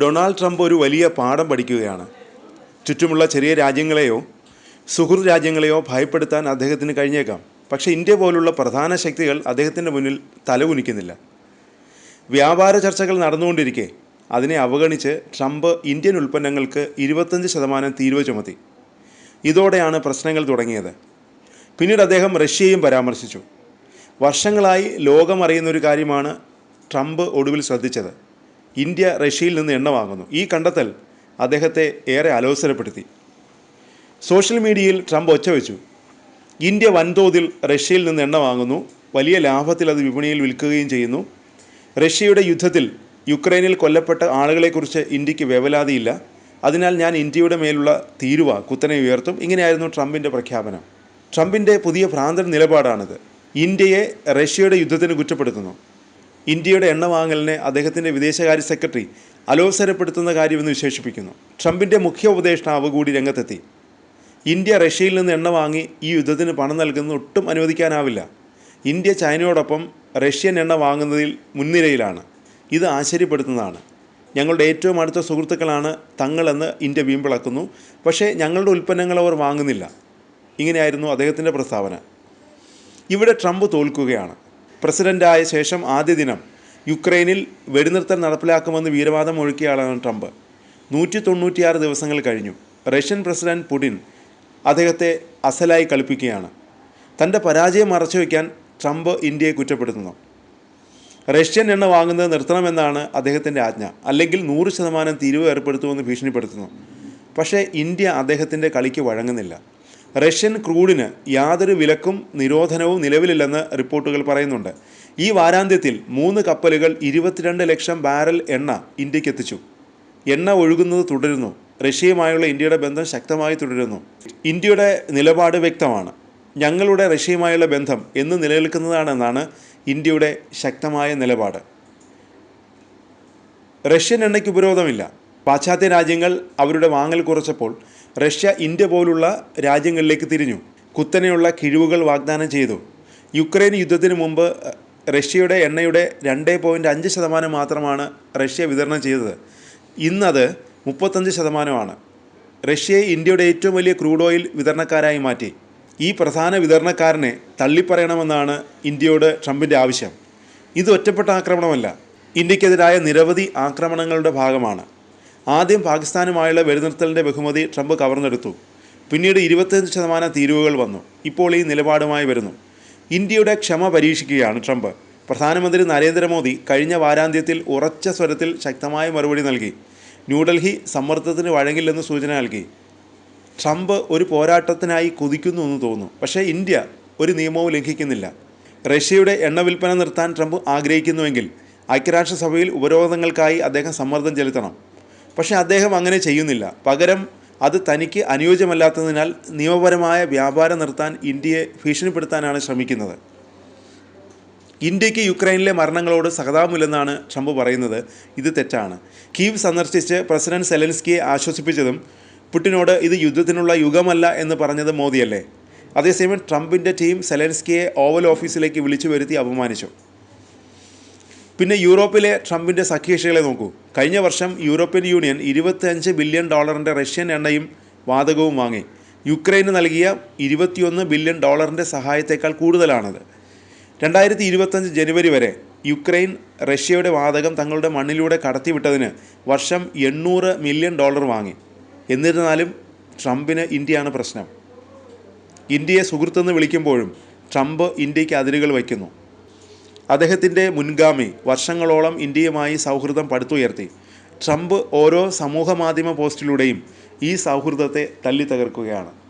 Donald Trump ഒരു വലിയ പാഠം പഠിക്കുകയാണ്. ചുറ്റുമുള്ള ചെറിയ രാജ്യങ്ങളെയോ സുഹൃത് രാജ്യങ്ങളെയോ ഭയപ്പെടുത്താൻ അദ്ദേഹത്തിന് കഴിഞ്ഞേക്കാം. പക്ഷേ ഇന്ത്യ പോലുള്ള പ്രധാന ശക്തികൾ അദ്ദേഹത്തിന്റെ മുന്നിൽ തലകുനിക്കുന്നില്ല. വ്യാപാര ചർച്ചകൾ നടന്നുകൊണ്ടിരിക്കെ. അതിനെ അവഗണിച്ച് ട്രംപ് ഇന്ത്യൻ ഉൽപ്പന്നങ്ങൾക്ക് ഇരുപത്തഞ്ച് ശതമാനം തീരുവ ചുമത്തി. ഇതോടെയാണ് പ്രശ്നങ്ങൾ തുടങ്ങിയത്. പിന്നീട് അദ്ദേഹം റഷ്യയും പരാമർശിച്ചു. വർഷങ്ങളായി ലോകമറിയുന്നൊരു കാര്യമാണ് ട്രംപ് ഒടുവിൽ ശ്രദ്ധിച്ചത്. ഇന്ത്യ റഷ്യയിൽ നിന്ന് എണ്ണ വാങ്ങുന്നു. ഈ കണ്ടെത്തൽ അദ്ദേഹത്തെ ഏറെ അലോസരപ്പെടുത്തി. സോഷ്യൽ മീഡിയയിൽ ട്രംപ് ഒച്ചവെച്ചു ഇന്ത്യ വൻതോതിൽ റഷ്യയിൽ നിന്ന് എണ്ണ വാങ്ങുന്നു. വലിയ ലാഭത്തിൽ അത് വിപണിയിൽ വിൽക്കുകയും ചെയ്യുന്നു. റഷ്യയുടെ യുദ്ധത്തിൽ യുക്രൈനിൽ കൊല്ലപ്പെട്ട ആളുകളെക്കുറിച്ച് ഇന്ത്യയ്ക്ക് വേവലാതിയില്ല. അതിനാൽ ഞാൻ ഇന്ത്യയുടെ മേലുള്ള തീരുവ കുത്തനെ ഉയർത്തും. ഇങ്ങനെയായിരുന്നു ട്രംപിന്റെ പ്രഖ്യാപനം. ട്രംപിന്റെ പുതിയ ഭ്രാന്തൻ നിലപാടാണിത്. ഇന്ത്യയെ റഷ്യയുടെ യുദ്ധത്തിന് കുറ്റപ്പെടുത്തുന്നു. ഇന്ത്യയുടെ എണ്ണ വാങ്ങലിനെ അദ്ദേഹത്തിന്റെ വിദേശകാര്യ സെക്രട്ടറി അലോസരപ്പെടുത്തുന്ന കാര്യമെന്ന് വിശേഷിപ്പിക്കുന്നു. ട്രംപിന്റെ മുഖ്യ ഉപദേഷ്ടാവ് കൂടി രംഗത്തെത്തി. ഇന്ത്യ റഷ്യയിൽ നിന്ന് എണ്ണ വാങ്ങി ഈ യുദ്ധത്തിന് പണം നൽകുന്നത് ഒട്ടും അനുവദിക്കാനാവില്ല. ഇന്ത്യ ചൈനയോടൊപ്പം റഷ്യൻ എണ്ണ വാങ്ങുന്നതിൽ മുൻനിരയിലാണ്. ഇത് ആശ്ചര്യപ്പെടുത്തുന്നതാണ്. ഞങ്ങളുടെ ഏറ്റവും അടുത്ത സുഹൃത്തുക്കളാണ് തങ്ങളെന്ന് ഇന്ത്യ വീമ്പിളക്കുന്നു. പക്ഷേ ഞങ്ങളുടെ ഉൽപ്പന്നങ്ങൾ അവർ വാങ്ങുന്നില്ല. ഇങ്ങനെയായിരുന്നു അദ്ദേഹത്തിന്റെ പ്രസ്താവന. ഇവിടെ ട്രംപ് തോൽക്കുകയാണ്. പ്രസിഡന്റായ ശേഷം ആദ്യ ദിനം യുക്രൈനിൽ വെടിനിർത്തൽ നടപ്പിലാക്കുമെന്ന് വീരവാദം ഒഴുക്കിയ ആളാണ് ട്രംപ്. നൂറ്റി തൊണ്ണൂറ്റിയാറ് ദിവസങ്ങൾ കഴിഞ്ഞു. റഷ്യൻ പ്രസിഡന്റ് പുടിൻ അദ്ദേഹത്തെ അസലായി കളിപ്പിക്കുകയാണ്. തന്റെ പരാജയം മറച്ചുവെക്കാൻ ട്രംപ് ഇന്ത്യയെ കുറ്റപ്പെടുത്തുന്നു. റഷ്യൻ എണ്ണ വാങ്ങുന്നത് നിർത്തണമെന്നാണ് അദ്ദേഹത്തിന്റെ ആജ്ഞ. അല്ലെങ്കിൽ നൂറ് ശതമാനം തീരുവ് ഏർപ്പെടുത്തുമെന്ന് ഭീഷണിപ്പെടുത്തുന്നു. പക്ഷേ ഇന്ത്യ അദ്ദേഹത്തിന്റെ കളിക്ക് വഴങ്ങുന്നില്ല. റഷ്യൻ ക്രൂഡിന് യാതൊരു വിലക്കും നിരോധനവും നിലവിലില്ലെന്ന് റിപ്പോർട്ടുകൾ പറയുന്നുണ്ട്. ഈ വാരാന്ത്യത്തിൽ മൂന്ന് കപ്പലുകൾ ഇരുപത്തിരണ്ട് ലക്ഷം ബാരൽ എണ്ണ ഇന്ത്യയ്ക്ക് എത്തിച്ചു എണ്ണ ഒഴുകുന്നത് തുടരുന്നു. റഷ്യയുമായുള്ള ഇന്ത്യയുടെ ബന്ധം ശക്തമായി തുടരുന്നു. ഇന്ത്യയുടെ നിലപാട് വ്യക്തമാണ്. ഞങ്ങളുടെ റഷ്യയുമായുള്ള ബന്ധം എന്ന് നിലനിൽക്കുന്നതാണെന്നാണ് ഇന്ത്യയുടെ ശക്തമായ നിലപാട്. റഷ്യൻ എണ്ണയ്ക്ക് ഉപരോധമില്ല. പാശ്ചാത്യ രാജ്യങ്ങൾ അവരുടെ വാങ്ങൽ കുറച്ചപ്പോൾ റഷ്യ ഇന്ത്യ പോലുള്ള രാജ്യങ്ങളിലേക്ക് തിരിഞ്ഞു. കുത്തനെയുള്ള കിഴിവുകൾ വാഗ്ദാനം ചെയ്തു. യുക്രൈൻ യുദ്ധത്തിന് മുമ്പ് റഷ്യയുടെ എണ്ണയുടെ രണ്ട് പോയിന്റ് അഞ്ച് ശതമാനം മാത്രമാണ് റഷ്യ വിതരണം ചെയ്തത്. ഇന്നത് മുപ്പത്തഞ്ച് ശതമാനമാണ്. റഷ്യയെ ഇന്ത്യയുടെ ഏറ്റവും വലിയ ക്രൂഡ് ഓയിൽ വിതരണക്കാരായി മാറ്റി. ഈ പ്രധാന വിതരണക്കാരനെ തള്ളിപ്പറയണമെന്നാണ് ഇന്ത്യയോട് ട്രംപിന്റെ ആവശ്യം. ഇത് ഒറ്റപ്പെട്ട ആക്രമണമല്ല ഇന്ത്യക്കെതിരായ നിരവധി ആക്രമണങ്ങളുടെ ഭാഗമാണ്. ആദ്യം പാകിസ്ഥാനുമായുള്ള വെടിനിർത്തലിന്റെ ബഹുമതി ട്രംപ് കവർന്നെടുത്തു. പിന്നീട് ഇരുപത്തഞ്ച് ശതമാനം തീരുവകൾ വന്നു. ഇപ്പോൾ ഈ നിലപാടുമായി വരുന്നു. ഇന്ത്യയുടെ ക്ഷമ പരീക്ഷിക്കുകയാണ് ട്രംപ്. പ്രധാനമന്ത്രി നരേന്ദ്രമോദി കഴിഞ്ഞ വാരാന്ത്യത്തിൽ ഉറച്ച സ്വരത്തിൽ ശക്തമായ മറുപടി നൽകി. ന്യൂഡൽഹി സമ്മർദ്ദത്തിന് വഴങ്ങില്ലെന്ന് സൂചന നൽകി. ട്രംപ് ഒരു പോരാട്ടത്തിനായി കുതിക്കുന്നു എന്ന് തോന്നുന്നു. പക്ഷേ ഇന്ത്യ ഒരു നിയമവും ലംഘിക്കുന്നില്ല. റഷ്യയുടെ എണ്ണ വിൽപ്പന നിർത്താൻ ട്രംപ് ആഗ്രഹിക്കുന്നുവെങ്കിൽ ഐക്യരാഷ്ട്രസഭയിൽ ഉപരോധങ്ങൾക്കായി അദ്ദേഹം സമ്മർദ്ദം ചെലുത്തണം. പക്ഷേ അദ്ദേഹം അങ്ങനെ ചെയ്യുന്നില്ല. പകരം അത് തനിക്ക് അനുയോജ്യമല്ലാത്തതിനാൽ നിയമപരമായ വ്യാപാരം നിർത്താൻ ഇന്ത്യയെ ഭീഷണിപ്പെടുത്താനാണ് ശ്രമിക്കുന്നത്. ഇന്ത്യയ്ക്ക് യുക്രൈനിലെ മരണങ്ങളോട് സഹതാപമില്ലെന്നാണ് ട്രംപ് പറയുന്നത്. ഇത് തെറ്റാണ്. കീവ് സന്ദർശിച്ച് പ്രസിഡന്റ് സെലൻസ്കിയെ ആശ്വസിപ്പിച്ചതും പുടിനോട് ഇത് യുദ്ധത്തിനുള്ള യുഗമല്ല എന്ന് പറഞ്ഞത് മോദിയല്ലേ? അതേസമയം ട്രംപിന്റെ ടീം സെലൻസ്കിയെ ഓവൽ ഓഫീസിലേക്ക് വിളിച്ചു വരുത്തി അപമാനിച്ചു. പിന്നെ യൂറോപ്പിലെ ട്രംപിന്റെ സഖ്യകക്ഷികളെ നോക്കൂ. കഴിഞ്ഞ വർഷം യൂറോപ്യൻ യൂണിയൻ ഇരുപത്തിയഞ്ച് ബില്യൺ ഡോളറിന്റെ റഷ്യൻ എണ്ണയും വാതകവും വാങ്ങി. യുക്രൈന് നൽകിയ ഇരുപത്തിയൊന്ന് ബില്യൺ ഡോളറിന്റെ സഹായത്തേക്കാൾ കൂടുതലാണത്. രണ്ടായിരത്തി ഇരുപത്തഞ്ച് ജനുവരി വരെ യുക്രൈൻ റഷ്യയുടെ വാതകം തങ്ങളുടെ മണ്ണിലൂടെ കടത്തിവിട്ടതിന് വർഷം എണ്ണൂറ് മില്യൺ ഡോളർ വാങ്ങി. എന്നിരുന്നാലും ട്രംപിന് ഇന്ത്യയാണ് പ്രശ്നം. ഇന്ത്യയെ സുഹൃത്തെന്ന് വിളിക്കുമ്പോഴും ട്രംപ് ഇന്ത്യയ്ക്ക് അതിരുകൾ വയ്ക്കുന്നു. അദ്ദേഹത്തിന്റെ മുൻഗാമി വർഷങ്ങളോളം ഇന്ത്യയുമായി സൗഹൃദം പടുത്തുയർത്തി. ട്രംപ് ഓരോ സമൂഹമാധ്യമ പോസ്റ്റിലൂടെയും ഈ സൗഹൃദത്തെ തല്ലി തകർക്കുകയാണ്